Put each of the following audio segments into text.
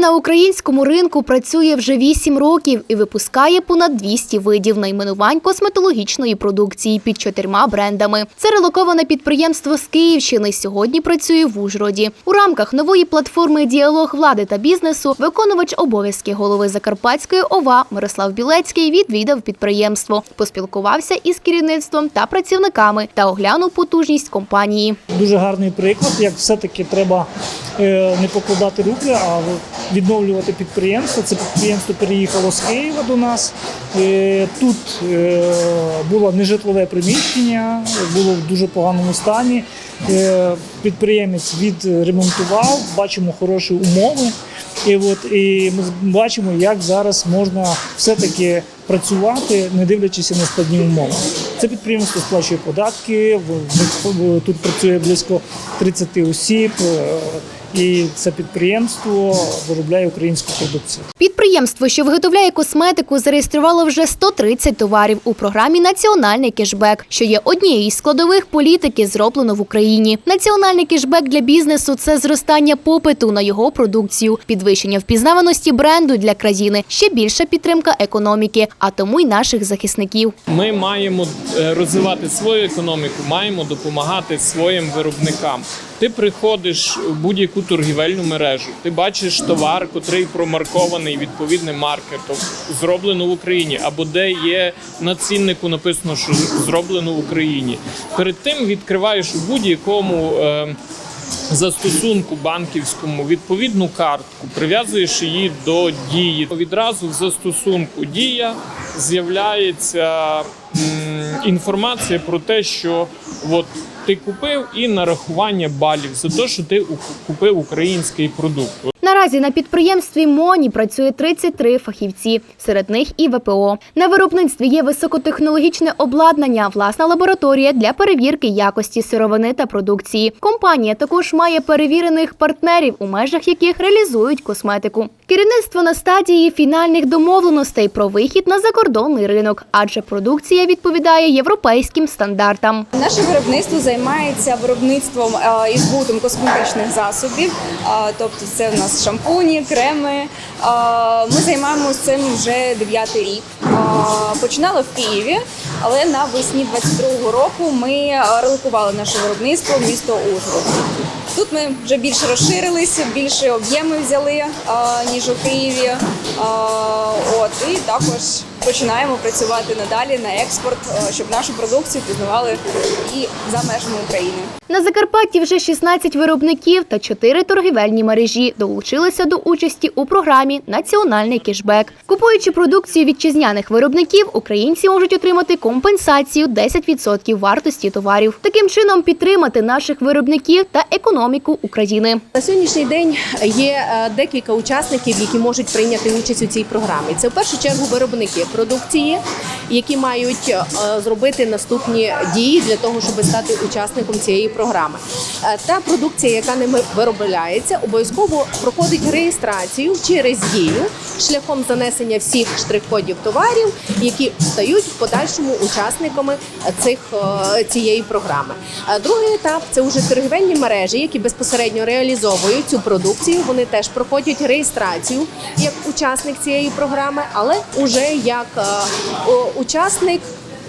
На українському ринку працює вже 8 років і випускає понад 200 видів найменувань косметологічної продукції під чотирма брендами. Це релоковане підприємство з Київщини. Сьогодні працює в Ужгороді. У рамках нової платформи Діалог влади та бізнесу виконувач обов'язки голови Закарпатської ОВА Мирослав Білецький відвідав підприємство, поспілкувався із керівництвом та працівниками та оглянув потужність компанії. дуже гарний приклад, як все-таки треба е, не покладати руки, а відновлювати підприємство. Це підприємство переїхало з Києва до нас. Е, Тут е, було нежитлове приміщення, було в дуже поганому стані. Е, Підприємець відремонтував, бачимо хороші умови. І от і ми бачимо, як зараз можна все-таки працювати, не дивлячись на складні умови. Це підприємство сплачує податки. Тут працює близько 30 осіб, і це підприємство виробляє українську продукцію. Підприємство, що виготовляє косметику, зареєструвало вже 130 товарів у програмі Національний кешбек, що є однією із складових політики, зроблено в Україні. Національний кешбек для бізнесу це зростання попиту на його продукцію, підвищення впізнаваності бренду для країни, ще більша підтримка економіки, а тому й наших захисників. Ми маємо е, розвивати свою економіку, маємо допомагати своїм виробникам. Ти приходиш в будь-яку торгівельну мережу, ти бачиш товар, котрий промаркований відповідним маркетом, зроблено в Україні, або де є на ціннику написано, що зроблено в Україні. Перед тим відкриваєш у будь-якому. е, застосунку банківському відповідну картку, прив'язуєш її до дії. Відразу в застосунку дія з'являється інформація про те, що от ти купив і нарахування балів за те, що ти купив український продукт. Наразі на підприємстві МОНІ працює 33 фахівці, серед них і ВПО. На виробництві є високотехнологічне обладнання, власна лабораторія для перевірки якості сировини та продукції. Компанія також має перевірених партнерів, у межах яких реалізують косметику. Керівництво на стадії фінальних домовленостей про вихід на закордонний ринок, адже продукція відповідає європейським стандартам. Наше виробництво займається виробництвом е, і збутом косметичних засобів, Е, тобто це в нас шампуні, креми. Е, Ми займаємося цим вже дев'ятий рік. Починали в Києві, але навесні 22-го року ми релокували наше виробництво в місто Ужгород. Тут ми вже більше розширилися, більше об'єми взяли ніж у Києві. От і також починаємо працювати надалі на експорт, щоб нашу продукцію пізнавали і за межами України. На Закарпатті вже 16 виробників та 4 торгівельні мережі долучилися до участі у програмі Національний кешбек. Купуючи продукцію вітчизняних виробників, українці можуть отримати компенсацію 10% вартості товарів. Таким чином підтримати наших виробників та економіку України. На сьогоднішній день є е, декілька учасників, які можуть прийняти участь у цій програмі. Це в першу чергу виробники продукції, які мають е, зробити наступні дії для того, щоб стати учасником цієї програми. Е, Та продукція, яка ними виробляється, обов'язково проходить реєстрацію через дію шляхом занесення всіх штрих-кодів товарів, які стають в подальшому учасниками цих е, цієї програми. Другий етап це вже торгівельні мережі, які безпосередньо реалізовують цю продукцію. Вони теж проходять реєстрацію як учасник цієї програми, але уже як учасник.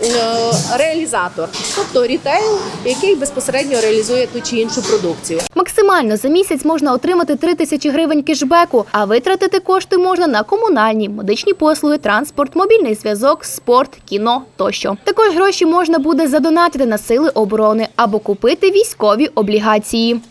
е, Реалізатор, тобто рітейл, який безпосередньо реалізує ту чи іншу продукцію. Максимально за місяць можна отримати 3 тисячі гривень кешбеку, а витратити кошти можна на комунальні, медичні послуги, транспорт, мобільний зв'язок, спорт, кіно тощо. Також гроші можна буде задонатити на сили оборони або купити військові облігації.